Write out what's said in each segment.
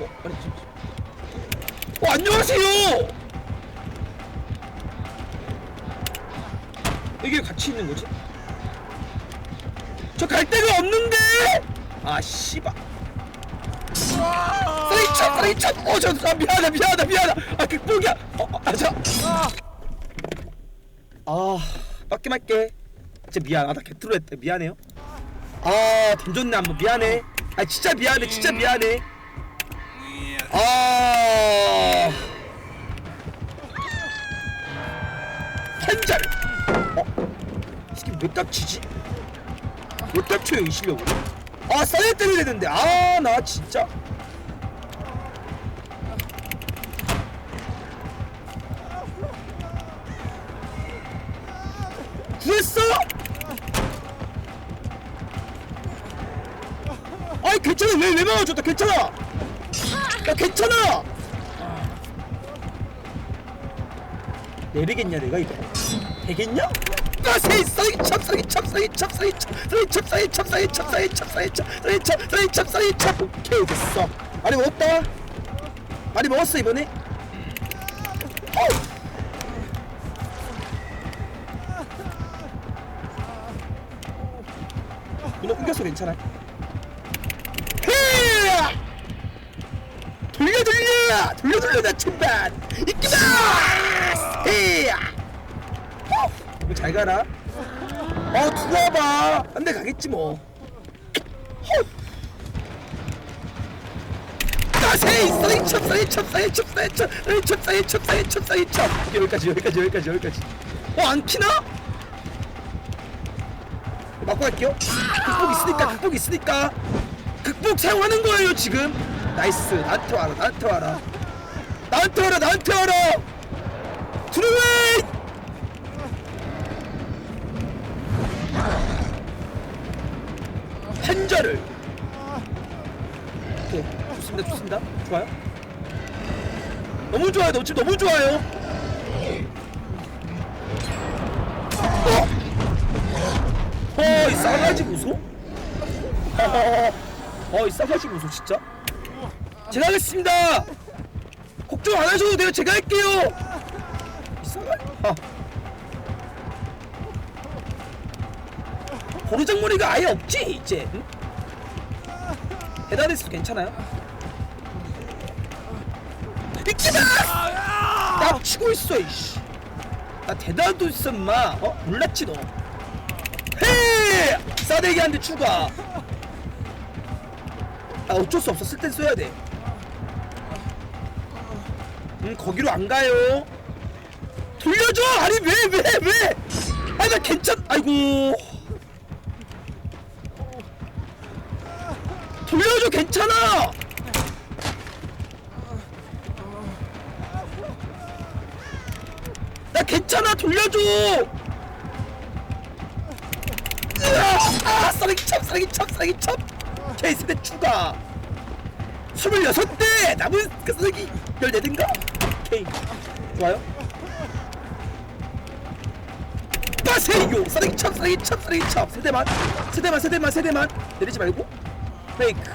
어, 아니, 저, 저. 어, 안녕하세요! 이게 같이 있는 거지? 저 갈 데가 없는데! 아, 씨발. 쳐, 쓰레기 쳐! 어, 저, 아, 미안하다, 미안하다, 미안하다! 아, 극복이야! 어, 어, 아, 저. 아, 빡게 말게. 진짜 미안. 아, 나 개트로 했다. 미안해요. 아, 던졌네, 한번 미안해. 아, 진짜 미안해, 진짜 미안해. 아. 한자를. 어? 이 새끼 몇 깝치지? 몇 깝쳐요, 이 실력으로? 아, 싸게 때려야 되는데. 아, 나 진짜. 구했어? 아이 괜찮아 왜왜 막아줬다 괜찮아 야 괜찮아 내리겠냐 내가 이거 되겠냐? 첩 썩이 첩 썩이 첩 썩이 첩 썩이 첩 썩이 첩 썩이 첩 오케이 됐어 많이 먹었다 많이 먹었어 이번에 어우. 문어 끊겼어 괜찮아 돌려 돌려 돌려 돌려 나 천반 이끼다! 어, 잘 가라. 어 들어와봐. 한 대 가겠지 뭐. 가세이 쓰레기 첩 쓰레기 첩 쓰레기 첩 쓰레기 첩 쓰레기 첩 쓰레기 첩 쓰레기 첩 쓰레기 첩. 여기까지 여기까지 여기까지 여기까지. 어안 키나? 맞고 갈게요. 극복 있으니까 극복 있으니까. 극복 사용하는 거예요 지금. 나이스. 나한테 와라 나한테 와라. 나한테 와라 나한테 와라! 드루웨이! 한자를. 오케이 좋습니다 좋습니다. 좋아요. 너무 좋아요 너 지금 너무 좋아요. 어? 어, 이 싸가지 보소? 어, 이 싸가지 보소, 진짜? 제가 하겠습니다! 걱정 안 하셔도 돼요, 제가 할게요! 아. 보르장머리가 아예 없지, 이제? 응? 대단했어, 괜찮아요? 이끼다! 나 치고 있어, 이씨! 나 대단도 있어, 인마! 어? 몰랐지, 너? 헤! 싸대기 한 대 추가. 아 어쩔 수 없어. 쓸 땐 써야 돼. 음 거기로 안 가요. 돌려줘. 아니 왜왜 왜? 아니 나 괜찮. 아이고. 돌려줘 괜찮아. 나 괜찮아 돌려줘. 아, 쓰레기 첩, 쓰레기 첩, 쓰레기 첩. 케이스 대 추가. 26대! 남은 그 쓰레기 14대인가? 오케이. 좋아요. 빠세요! 쓰레기 첩, 쓰레기 첩, 쓰레기 첩. 세대만, 세대만, 세대만, 세대만. 내리지 말고. 페이크.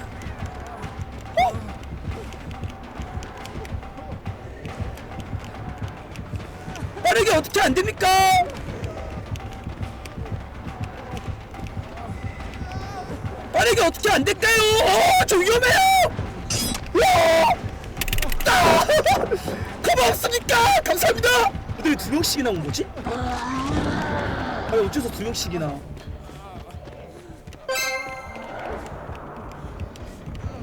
어? 빠르게 어떻게 안 됩니까? 빠르게 어떻게 안 될까요? 어, 저 위험해요! 와! 아! 없습니까? 감사합니다! 근데 왜 두 명씩이나 온 거지? 아니 어째서 두 명씩이나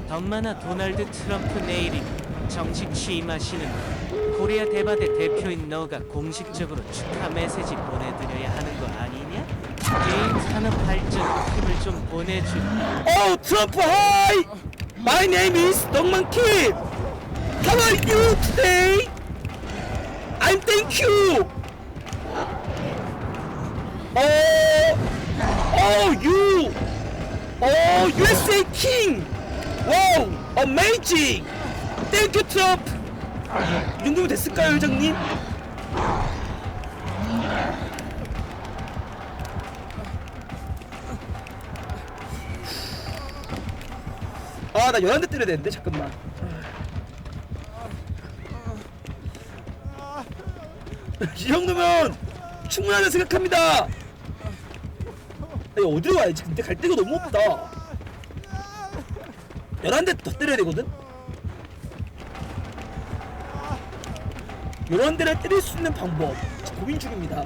덕마나 도널드 트럼프 내일이 정식 취임하시는 코리아 대바대 대표인 너가 공식적으로 축하 메시지 보내드려야 하는 거 아니냐? 게임 산업 발전 힘을 좀 보내주. Oh, 트럼프 하이! My name is 덕만 킴! How are you today? I'm thank you! Oh, oh, you! Oh, USA King! Wow, amazing! Thank you, Trump! 이 정도면 됐을까요, 회장님? 아, 나 연한대 때려야 되는데, 잠깐만. 이 정도면 충분하다 생각합니다. 아니 어디로 가야지? 근데 갈 데가 너무 없다. 11대 더 때려야 되거든? 11대를 때릴 수 있는 방법 고민 중입니다.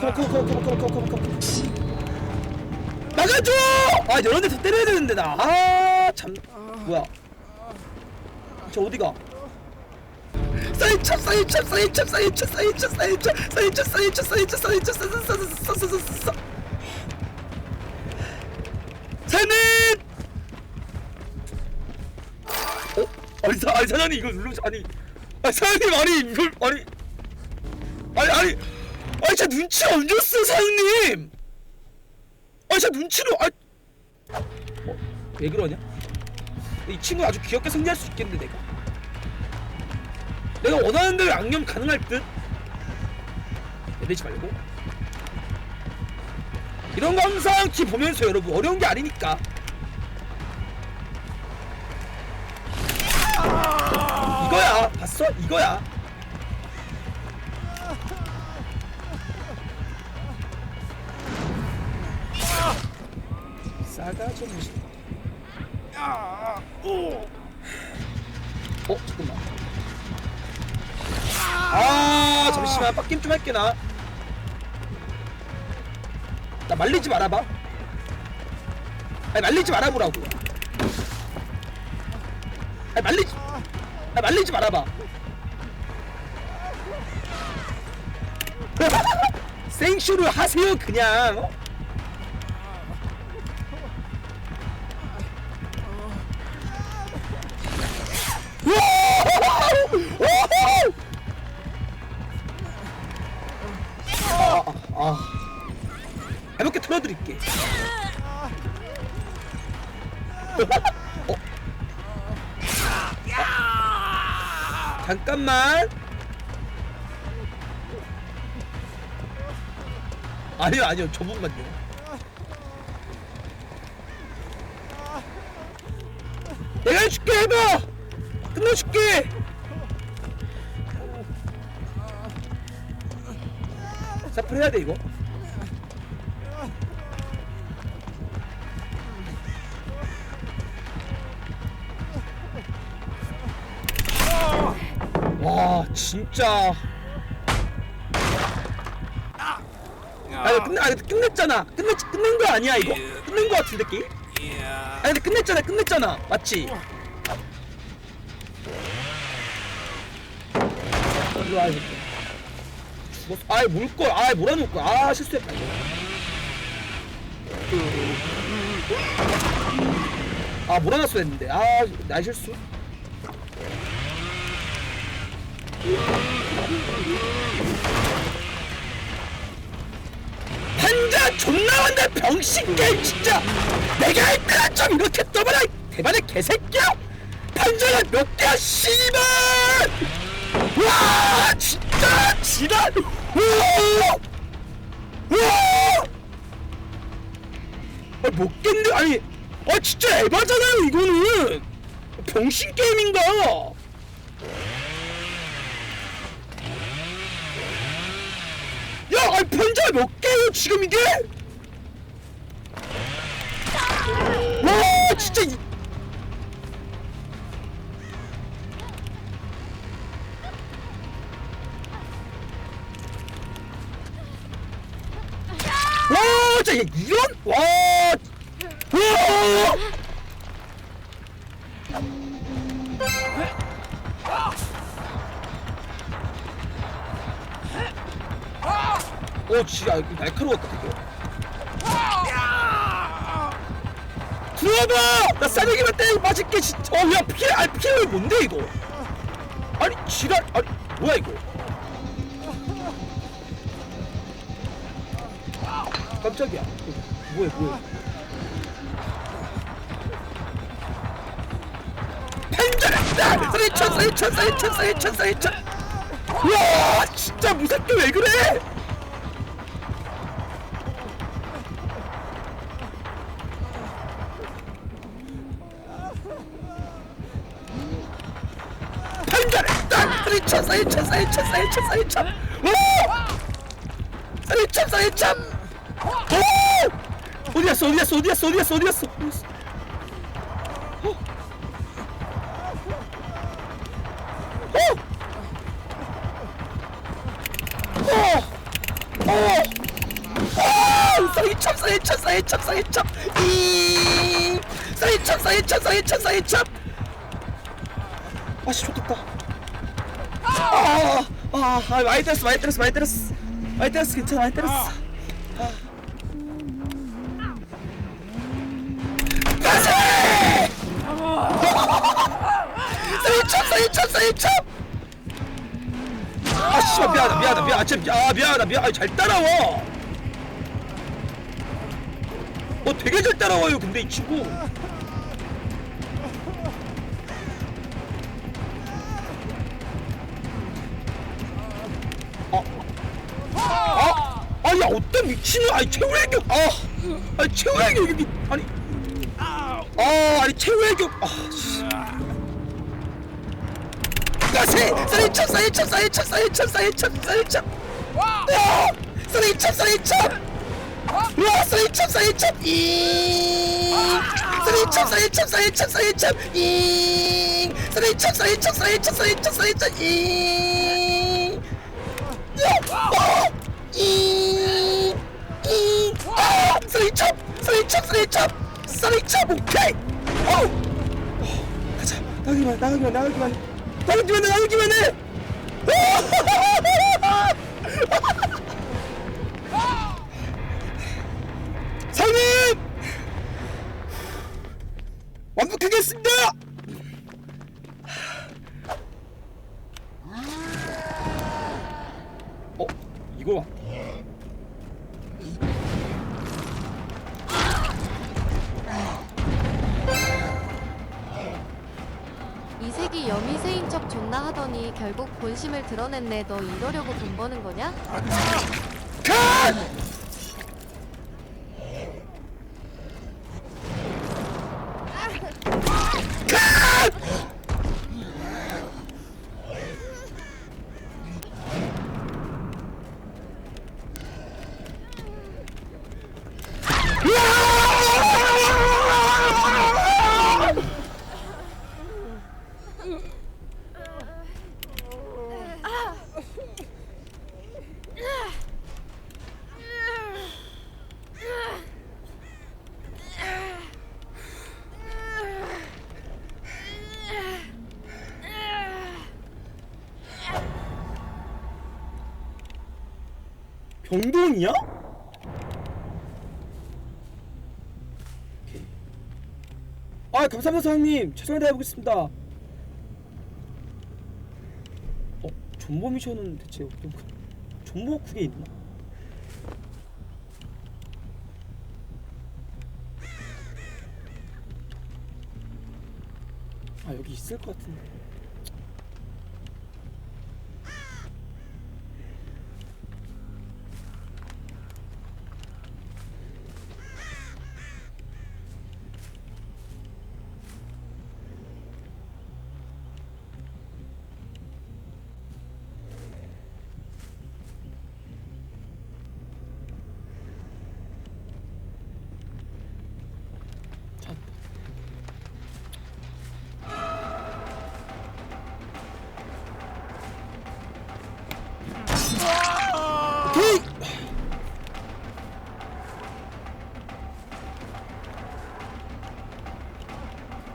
컴컴컴컴컴컴컴컴 나가줘! 아 이런 데서 때려야 되는데 나 아 참 뭐야 저 어디가 사이첩 사이첩 사이첩 사이첩 사이첩 사이첩 사이첩 사이첩 사이첩 사이첩 사이첩 사님 어? 아니 사 아니 사장님 이거 누르 아니 아니 사장님 아니 이걸 아니 아니 아니 아니 제 눈치 안 줬어 사장님 제 눈치를 아! 어? 왜 그러냐? 이 친구 아주 귀엽게 승리할 수 있겠는데 내가? 내가 원하는 대로 양념 가능할 듯? 내리지 말고. 이런 거 항상 키 보면서 여러분 어려운 게 아니니까. 이거야. 봤어? 이거야 싸가지 없는 식. 어 잠깐만. 아 잠시만 빡김 좀 할게 나. 나 말리지 말아봐. 아니 말리지 말아보라고. 아니 말리지. 아 말리지 말아봐. 생쇼를 하세요 그냥. 어? 잠깐만. 아니요, 아니요, 저분만요. 내가 해줄게, 해봐! 끝내줄게! 사플 해야 돼 이거. 진짜. 아 이거 끝내 아 이거 끝냈잖아. 끝냈 끝낸 거 아니야 이거? 끝낸 거 같은데 게임? 아 근데 끝냈잖아 끝냈잖아 맞지? 이리 와 이거. 죽었어. 아이 뭘 걸? 아이 몰아놓을 거야. 아 실수했다 이거. 아 몰아놨어야 했는데. 아나 실수. 판자 존나 완다 병신 게임 진짜. 내가 할 거야 좀 이렇게 떠봐라 이 대반의 개새끼야. 판자가 몇 개야 씨발. 와 진짜 지랄 와! 와! 아, 못 깼네 아니 아 진짜 에바잖아요 이거는 병신 게임인가 야 아니 편자 몇 개예요 지금 이게 와 진짜 이... 와, 진짜 얘 이런 와, 와. 어, 진짜 이거 날카로웠다 되게. 들어봐, 나 싸대기만 때리고 맞을게 진짜. 어, 야 피해, 아니 피해 뭔데 이거? 아니 지랄, 아니 뭐야 이거? 깜짝이야. 뭐야, 뭐야. 판전했다! 사이천, 사이천, 사이천, 사이천, 사이천! 와, 진짜 무섭게 왜 그래? 사이천 사이천 사이천 사이천 사이천 오! 사이천 사이천 오! 어디 갔어 어디 갔어 어디 갔어 어디 갔어 어디 갔어? 어디 갔어? 사이천 사이천 사이천 사이천 이! 사이천 사이천 사이천 사이천 아씨 좋겠다 아, 아, 아, 많이 때렸어, 많이 때렸어, 많이 때렸어. 많이 때렸어, 괜찮아, 많이 때렸어. 아. 가세! 사이첩, 사이첩, 사이첩! 아, 씨발, 미안하다, 미안하다, 미안, 아, 진짜, 아, 미안하다, 미안, 아, 잘 따라와. 어, 되게 잘 따라와요, 근데 이 친구. 미친놈. 아니 최후의 격 아, 아니 최후의 격 여기 아니. 아 아니 최후의 격 아 씨. 가세 사이첩 사이첩 사이첩 사이첩 사이첩 사이첩. 아 사이첩 사이첩. 와 사이첩 사이첩. 이 사이첩 사이첩 사이첩 사이첩. 이 사이첩 사이첩 사이첩 사이첩 사이첩. 이 이, 이, 아, 쓰리첩, 쓰리첩, 쓰리첩, 쓰리첩, 오케이. 어, 어, 가자, 나가기만, 나가기만, 나가기만, 나가기만, 해, 나가기만 해. 상님, 완벽하겠습니다. 어, 이거 여미새인 척 존나 하더니 결국 본심을 드러냈네. 너 이러려고 돈 버는 거냐? 컷! 컷! 오케이. 아 감사합니다 사장님 최선을 다해보겠습니다 어? 존버 미션은 대체 어떤 거 존버 그게 있나? 아 여기 있을 것 같은데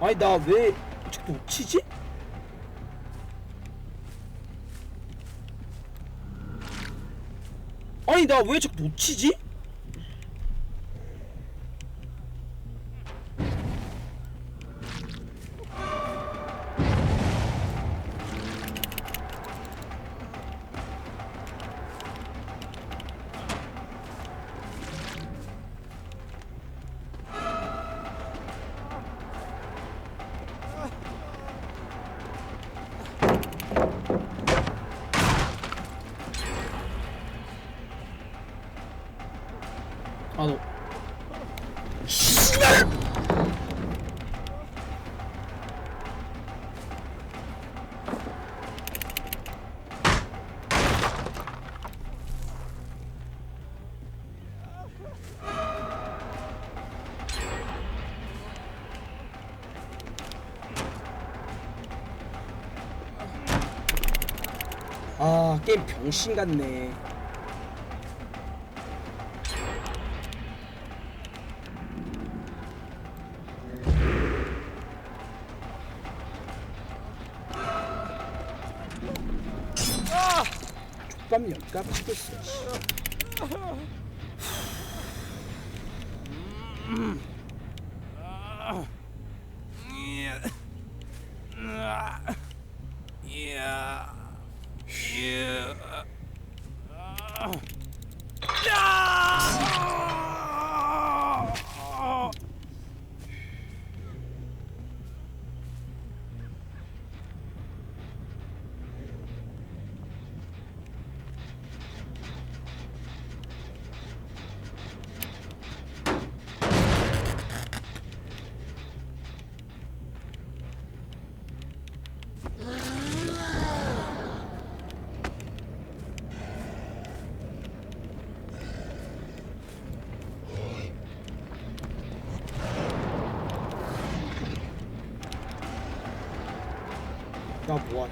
아니 나왜 자꾸 놓치지? 아니 나 왜 자꾸 놓치지? 아 게임 병신 같네. 족밥 연값 치겠어.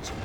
씨. 나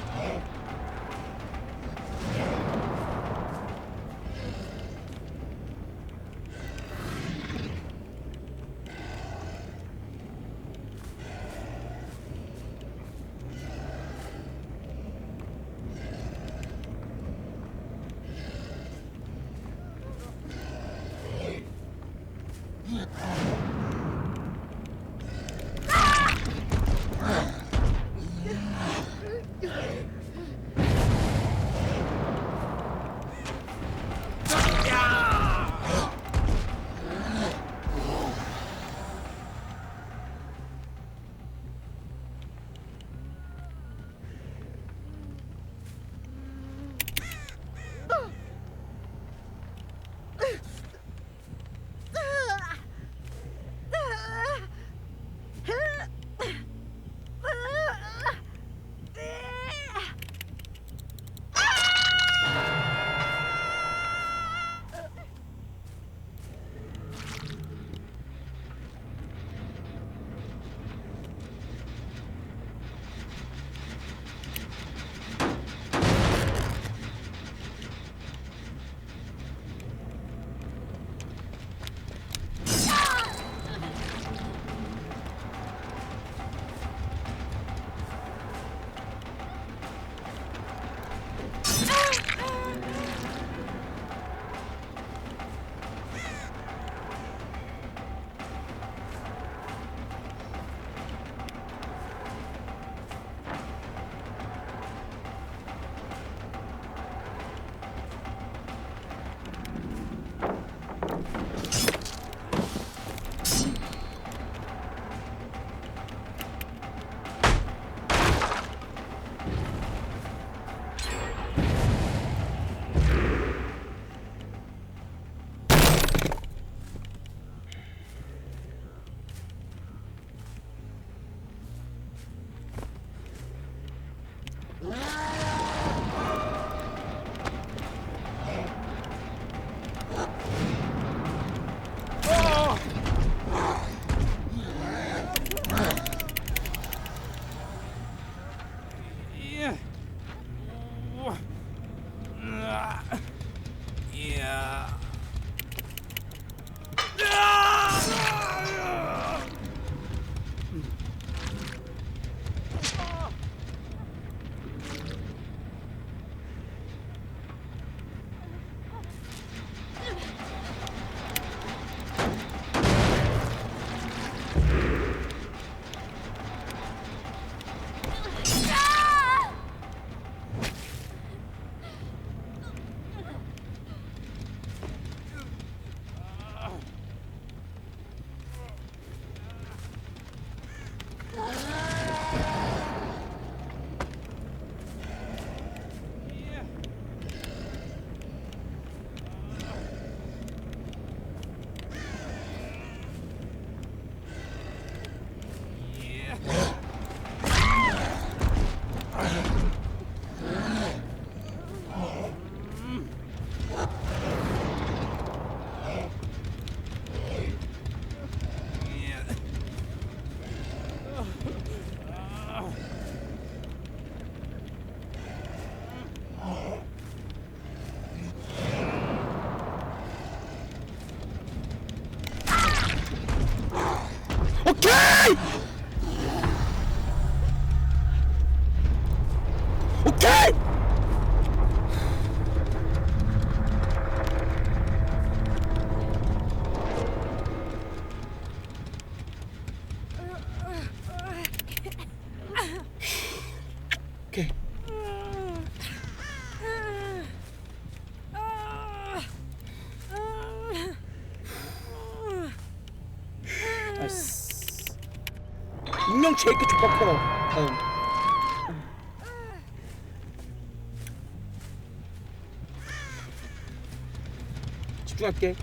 집중할게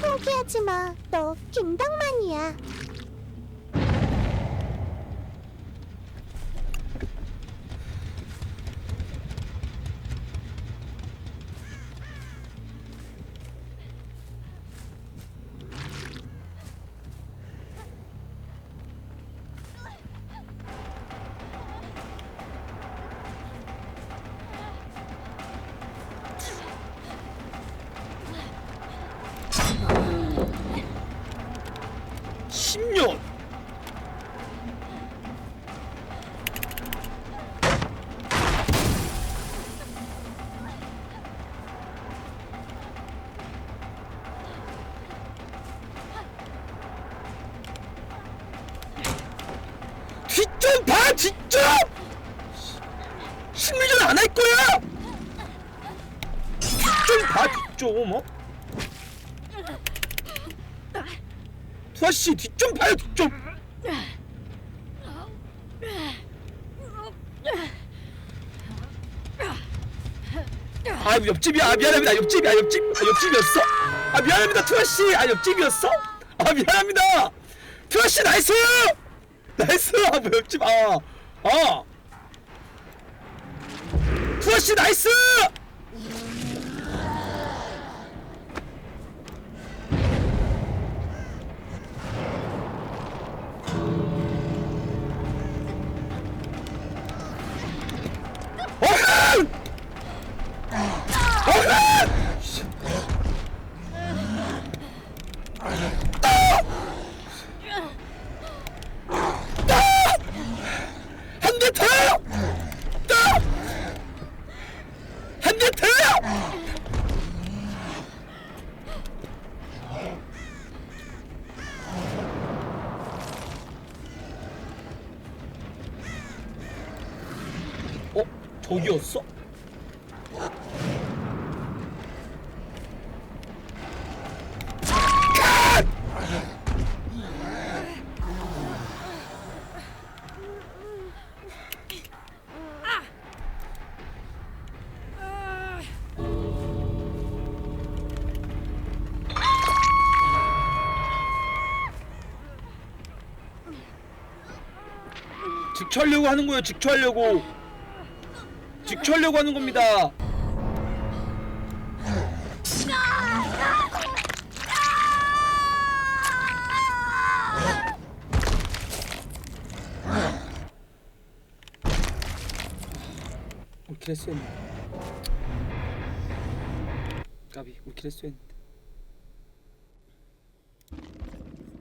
포기하지 마. 너 김덕만이야. 좀 봐, 뒤좀! 심리전 안 할 거야! 뒤좀 봐, 뒤좀, 어? 투아씨, 뒤 좀 봐요, 뒤좀! 아, 옆집이야. 아, 미안합니다. 옆집이야, 옆집. 아, 옆집이었어? 아, 미안합니다, 투아씨. 아, 옆집이었어? 아, 미안합니다. 투아씨, 나이스! 나이스! 아, 뭐 옆집, 아. 아. 투아씨, 나이스! 저기였어? 직처하려고 하는 거예요. 직처하려고. 직처하려고 하는 겁니다. 올킬 했어야 했는데. 까비 올킬 했어야 했는데.